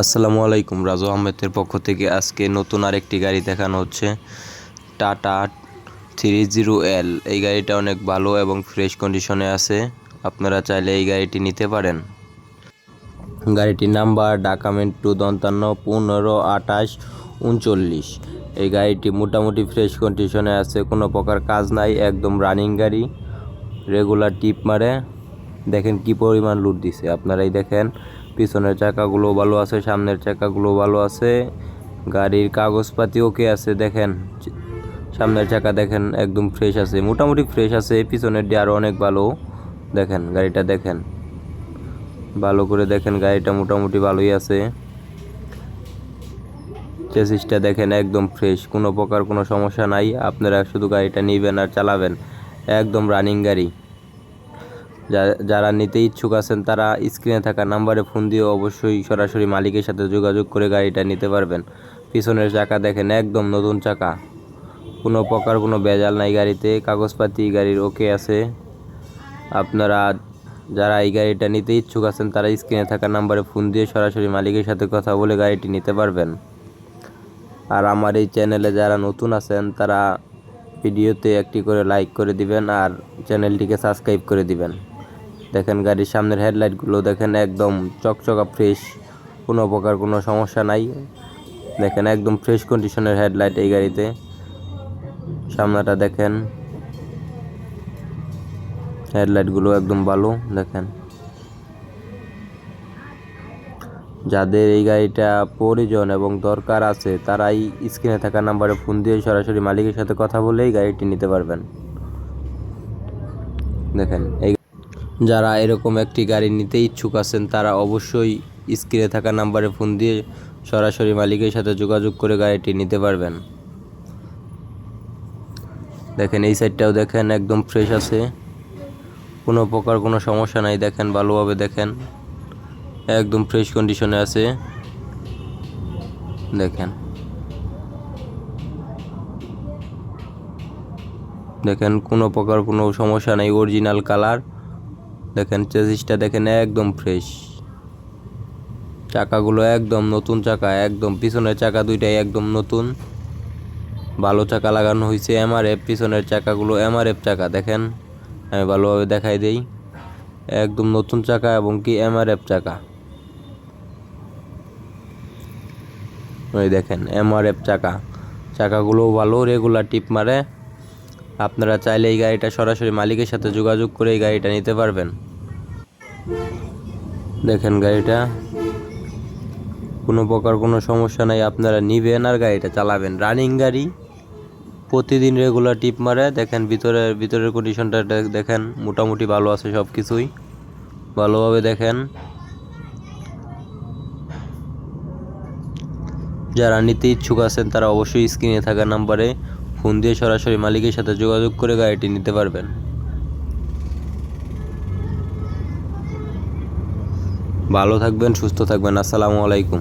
আসসালামু আলাইকুম, রাজু আহমেদের পক্ষ থেকে আজকে নতুন আরেকটি গাড়ি দেখানো হচ্ছে, টাটা থ্রি জিরো এল। এই গাড়িটা অনেক ভালো এবং ফ্রেশ কন্ডিশনে আছে, আপনারা চাইলে এই গাড়িটি নিতে পারেন। গাড়িটির নাম্বার ডাকামেন্ট টু দন্তান্ন পনেরো আঠাশ উনচল্লিশ। এই গাড়িটি মোটামুটি ফ্রেশ কন্ডিশনে আছে, কোনো প্রকার কাজ নাই, একদম রানিং গাড়ি, রেগুলার টিপ মারে। দেখেন কি পরিমাণ লুট দিছে, আপনারাই দেখেন। পিছনের চাকাগুলো ভালো আছে, সামনের চাকাগুলো ভালো আছে। গাড়ির কাগজপাতি ওকে আছে দেখেন। সামনের চাকা দেখেন একদম ফ্রেশ আছে, মোটামুটি ফ্রেশ আছে, পিছনের দিয়ে আরও অনেক ভালো। দেখেন, গাড়িটা দেখেন। ভালো করে দেখেন, গাড়িটা মোটামুটি ভালোই আছে। চেসিসটা দেখেন একদম ফ্রেশ কোনো প্রকার কোনো সমস্যা নাই। আপনারা শুধু গাড়িটা নেবেন আর চালাবেন। একদম রানিং গাড়ি। যারা নিতে ইচ্ছুক আছেন, তারা স্ক্রিনে থাকা নাম্বারে ফোন দিয়ে অবশ্যই সরাসরি মালিকের সাথে যোগাযোগ করে গাড়িটা নিতে পারবেন। পিছনের চাকা দেখেন, একদম নতুন চাকা। কোনো প্রকার কোনো বেজাল নাই গাড়িতে, কাগজপাতি গাড়ির ওকে আছে। আপনারা যারা এই গাড়িটা নিতে ইচ্ছুক আছেন, তারা স্ক্রিনে থাকা নাম্বারে ফোন দিয়ে সরাসরি মালিকের সাথে কথা বলে গাড়িটি নিতে পারবেন। আর আমার এই চ্যানেলে যারা নতুন আছেন, তারা ভিডিওতে একটি করে লাইক করে দিবেন আর চ্যানেলটিকে সাবস্ক্রাইব করে দিবেন। দেখেন গাড়ির সামনের হেডলাইটগুলো দেখেন একদম চকচকা ফ্রেশ কোনো প্রকার কোনো সমস্যা নাই। দেখেন একদম ফ্রেশ কন্ডিশনের হেডলাইট এই গাড়িতে। সামনাটা দেখেন হেডলাইটগুলো একদম ভালো দেখেন। যাদের এই গাড়িটা প্রয়োজন এবং দরকার আছে, তারাই স্ক্রিনে থাকা নাম্বারে ফোন দিয়ে সরাসরি মালিকের সাথে কথা বলেই গাড়িটি নিতে পারবেন। দেখেন, এই যারা এরকম একটি গাড়ি নিতে ইচ্ছুক আছেন, তারা অবশ্যই স্ক্রিনে থাকা নাম্বারে ফোন দিয়ে সরাসরি মালিকের সাথে যোগাযোগ করে গাড়িটি নিতে পারবেন। দেখেন, এই সাইডটাও দেখেন, একদম ফ্রেশ আছে। কোনো প্রকার কোনো সমস্যা নাই, দেখেন, ভালোভাবে দেখেন। একদম ফ্রেশ কন্ডিশনে আছে। দেখেন। দেখেন, কোনো প্রকার কোনো সমস্যা নেই, অরিজিনাল কালার। দেখেন চেসিসটা দেখেন একদম ফ্রেশ চাকাগুলো একদম নতুন চাকা, একদম পিছনের চাকা দুইটাই একদম নতুন। ভালো চাকা লাগানো হয়েছে এমআরএফ পিছনের চাকাগুলো এমআরএফ চাকা, দেখেন। আমি ভালোভাবে দেখাই দেই। একদম নতুন চাকা এবং কি এমআরএফ চাকা। ওই দেখেন এমআরএফ চাকা। চাকাগুলো ভালো রেগুলার টিপ মারে। আপনারা চাইলে এই গাড়িটা সরাসরি মালিকের সাথে যোগাযোগ করে এই গাড়িটা নিতে পারবেন। দেখেন গাড়িটা। কোনো প্রকার কোনো সমস্যা নাই, আপনারা নিবেন আর গাড়িটা চালাবেন। রানিং গাড়ি প্রতিদিন রেগুলার টিপ মারে। দেখেন ভিতরে ভিতরের কন্ডিশনটা দেখেন মোটামুটি ভালো আছে সব কিছুই ভালোভাবে দেখেন। যারা নিতে ইচ্ছুক আছেন তারা অবশ্যই স্ক্রিনে থাকা নাম্বারে ফোন দিয়ে সরাসরি মালিকের সাথে যোগাযোগ করে গাড়িটি নিতে পারবেন। ভালো থাকবেন, সুস্থ থাকবেন। আসসালামু আলাইকুম।